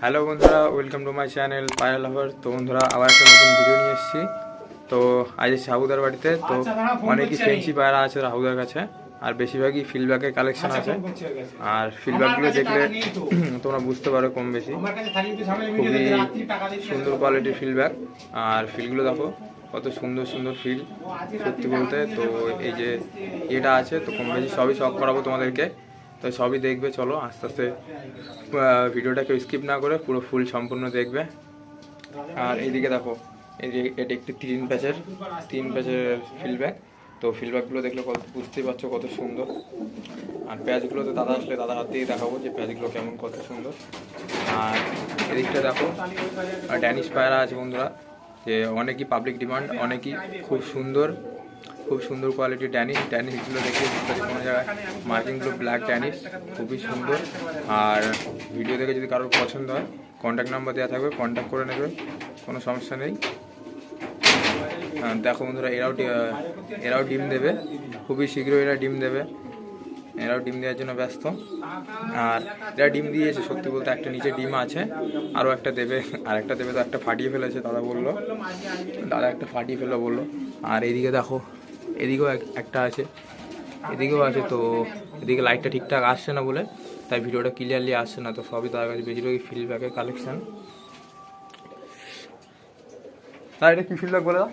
Hello বন্ধুরা welcome to my channel পায়রা lover তো বন্ধুরা আবার একটা নতুন ভিডিও নিয়ে এসেছি। তো আজ সাহুদার বাড়িতে। তো অনেকই ফেন্সি পায়রা আছে রাহুদার কাছে। আর বেশিরভাগই ফিল্ডব্যাকের কালেকশন আছে। আর ফিল্ডব্যাকগুলো দেখলে তোমরা বুঝতে পারো কম বেশি। খুবই সুন্দর কোয়ালিটির ফিল্ডব্যাক আর ফিল্ডগুলো দেখো কত সুন্দর সুন্দর ফিল সত্যি বলতে তো এই যে এটা আছে তো কম বেশি সবই শখ করাবো তোমাদেরকে। তো সবই দেখবে, চলো আস্তে আস্তে ভিডিওটা কেউ স্কিপ না করে, পুরো ফুল সম্পূর্ণ দেখবে। আর এইদিকে দেখো এটা একটি তিন প্যাচের তিন প্যাচের ফিল্ডব্যাক তো ফিল্ডব্যাকগুলো দেখলে কত, বুঝতেই পারছ কত সুন্দর। আর প্যাচগুলো তো দাদা আসলে দাদার হাত দিয়েই দেখাবো যে প্যাচগুলো কেমন, কত সুন্দর। আর এদিকটা দেখো, আর ড্যানিশ পায়রা আছে বন্ধুরা, যে অনেকই পাবলিক ডিমান্ড অনেকই খুব সুন্দর। খুব সুন্দর কোয়ালিটির ড্যানিশ ড্যানিশগুলো দেখে কোনো জায়গায় মার্কিংগুলো ব্ল্যাক ড্যানিশ খুবই সুন্দর। আর ভিডিও দেখে যদি কারোর পছন্দ হয় কন্ট্যাক্ট নাম্বার দেওয়া থাকবে কন্ট্যাক্ট করে নেবে, কোনো সমস্যা নেই। দেখো বন্ধুরা, এরাও এরাও ডিম দেবে, খুবই শীঘ্রই এরা ডিম দেবে। এরাও ডিম দেওয়ার জন্য ব্যস্ত। আর এরা ডিম দিয়েছে, সত্যি বলতে একটা নিচে ডিম আছে, আরও একটা দেবে, আর একটা দেবে তো একটা ফাটিয়ে ফেলেছে, দাদা বলল। দাদা একটা ফাটিয়ে ফেলল বলল। আর এদিকে দেখো এদিকেও এক- একটা আছে। এদিকেও আছে তো এদিকে লাইটটা ঠিকঠাক আসছে না বলে তাই ভিডিওটা ক্লিয়ারলি আসছে না তো সবই তার কাছে বেশিরভাগই ফিল্ডব্যাকের কালেকশান তাই এটা কি ফিল্ডব্যাক বলে দাও?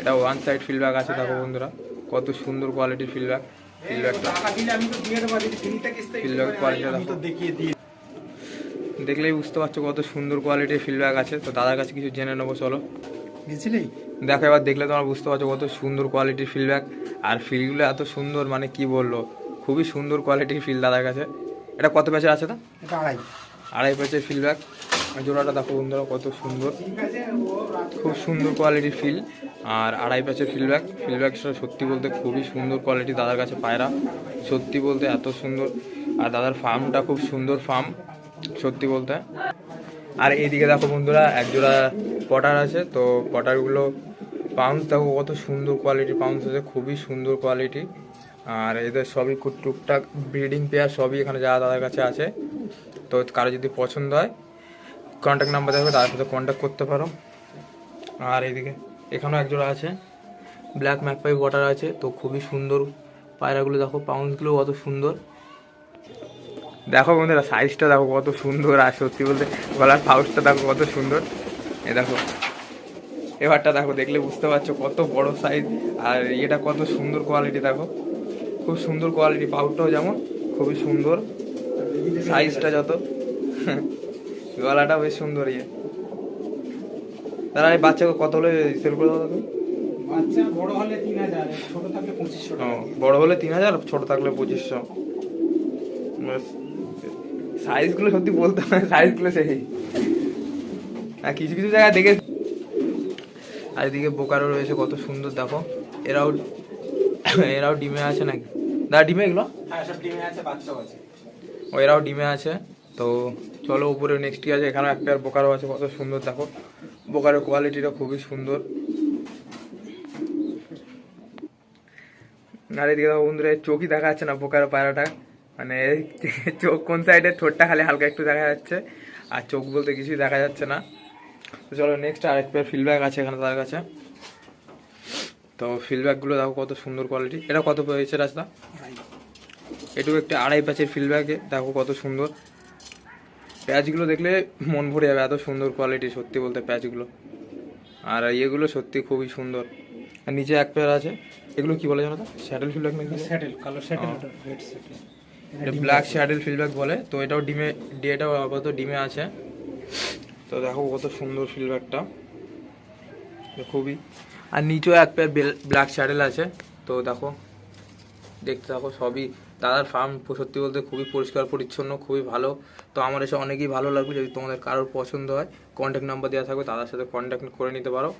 এটা ওয়ান সাইড ফিল্ডব্যাক আছে দেখো বন্ধুরা কত সুন্দর কোয়ালিটির দেখো। দেখলেই বুঝতে পারছ কত সুন্দর কোয়ালিটির ফিল্ডব্যাক আছে তো দাদার কাছে কিছু জেনে নেব চলো। বুঝলি দেখো এবার দেখলে তোমার বুঝতে পারছ কত সুন্দর কোয়ালিটির ফিল্ডব্যাক আর ফিল্ডগুলো এত সুন্দর মানে কি বলল খুবই সুন্দর কোয়ালিটির ফিল্ড দাদার কাছে। এটা কত প্যাচের আছে তা? এটা আড়াই। আড়াই প্যাচের ফিল্ডব্যাক জোড়াটা দেখো বন্ধুরা কত সুন্দর। খুব সুন্দর কোয়ালিটির ফিল আর আড়াই প্যাচের ফিল্ডব্যাক ফিল্ডব্যাকটা সত্যি বলতে খুবই সুন্দর কোয়ালিটি দাদার কাছে পায়রা। সত্যি বলতে এত সুন্দর। আর দাদার ফার্মটা খুব সুন্দর ফার্ম সত্যি বলতে। আর এইদিকে দেখো বন্ধুরা একজোড়া পটার আছে, তো পটারগুলো পাউন্স দেখো কত সুন্দর কোয়ালিটি পাউন্স আছে, খুবই সুন্দর কোয়ালিটি আর এদের সবই টুকটাক ব্রিডিং পেয়ার সবই এখানে যারা দাদার কাছে আছে, তো কারও যদি পছন্দ হয় কন্ট্যাক্ট নাম্বার দেখবে তার সাথে কন্ট্যাক্ট করতে পারো। আর এইদিকে এখানেও একজোড়া আছে ব্ল্যাক ম্যাকপাই ওয়াটার আছে, তো খুবই সুন্দর পায়রাগুলো দেখো পাউন্সগুলো কত সুন্দর। দেখো বন্ধুরা সাইজটা দেখো কত সুন্দর আর সত্যি বলতে গলার পাউচটা দেখো কত সুন্দর। এ দেখো এবারটা দেখো দেখলে বুঝতে পারছ কত বড় সাইজ আর এটা কত সুন্দর কোয়ালিটি দেখো। খুব সুন্দর কোয়ালিটি পাউচটাও যেমন খুবই সুন্দর। সাইজটা যত গলাটা বেশ সুন্দর ইয়ে। তারা এই বাচ্চাকে কত হলে সেল করে দাও তুমি? বাচ্চা বড় হলে তিন হাজার ছোট থাকলে পঁচিশশো বড় হলে তিন হাজার ছোট থাকলে পঁচিশশো। সাইজগুলো সত্যি বলতে হয় সাইজগুলো সেই। আর কিছু কিছু জায়গায় দেখে আর এদিকে বোকারও রয়েছে কত সুন্দর দেখো। এরাও এরাও ডিমে আছে নাকি? দাদা ডিমে এগুলো? হ্যাঁ ও এরাও ডিমে আছে। তো চলো উপরে নেক্সট আছে? এখানেও একটা বোকারও আছে কত সুন্দর দেখো। বোকারের কোয়ালিটিটা খুবই সুন্দর। আর এদিকে বন্ধুরা চোখই দেখা যাচ্ছে না বোকার পায়রাটা মানে চোখ কোন সাইডে ঠোঁটটা খালি হালকা একটু দেখা যাচ্ছে। আর চোখ বলতে কিছুই দেখা যাচ্ছে না। তো চলো নেক্সট আরেক পেয়ার ফিল্ডব্যাক আছে এখানে তার কাছে। তো ফিল্ডব্যাকগুলো দেখো কত সুন্দর কোয়ালিটি এটা কত পেয়েছে রাস্তা এটুকু একটা আড়াই প্যাচের ফিল্ডব্যাকে দেখো কত সুন্দর। প্যাচগুলো দেখলে মন ভরে যাবে এত সুন্দর কোয়ালিটি সত্যি বলতে প্যাচগুলো আর ইয়েগুলো সত্যি খুবই সুন্দর। আর নিচে এক পেয়ার আছে। এগুলো কি বলে জানো তো? স্যাডেল ফিল্ডব্যাক নাকি? স্যাটেল কালো স্যাটেল স্যাটেল এটা ব্ল্যাক শ্যাডেল ফিল্ডব্যাক বলে। তো এটাও ডিমে এটাও আপাতত ডিমে আছে। তো দেখো কত সুন্দর ফিল্ডব্যাকটা খুবই আর নিচেও এক পেয়ার ব্ল্যাক শ্যাডেল আছে। তো দেখো দেখতে থাকো সবই দাদার ফার্ম সত্যি বলতে খুবই পরিষ্কার পরিচ্ছন্ন খুবই ভালো। তো আমার এসে অনেকেই ভালো লাগবে যদি তোমাদের কারোর পছন্দ হয়। কন্ট্যাক্ট নাম্বার দেওয়া থাকবে দাদার সাথে কন্ট্যাক্ট করে নিতে পারো।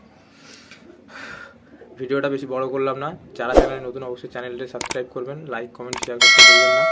ভিডিওটা বেশি বড় করলাম না। যারা চ্যানেলে নতুন অবশ্যই চ্যানেলটি সাবস্ক্রাইব করবেন। লাইক কমেন্ট শেয়ার করতে ভুলবেন না।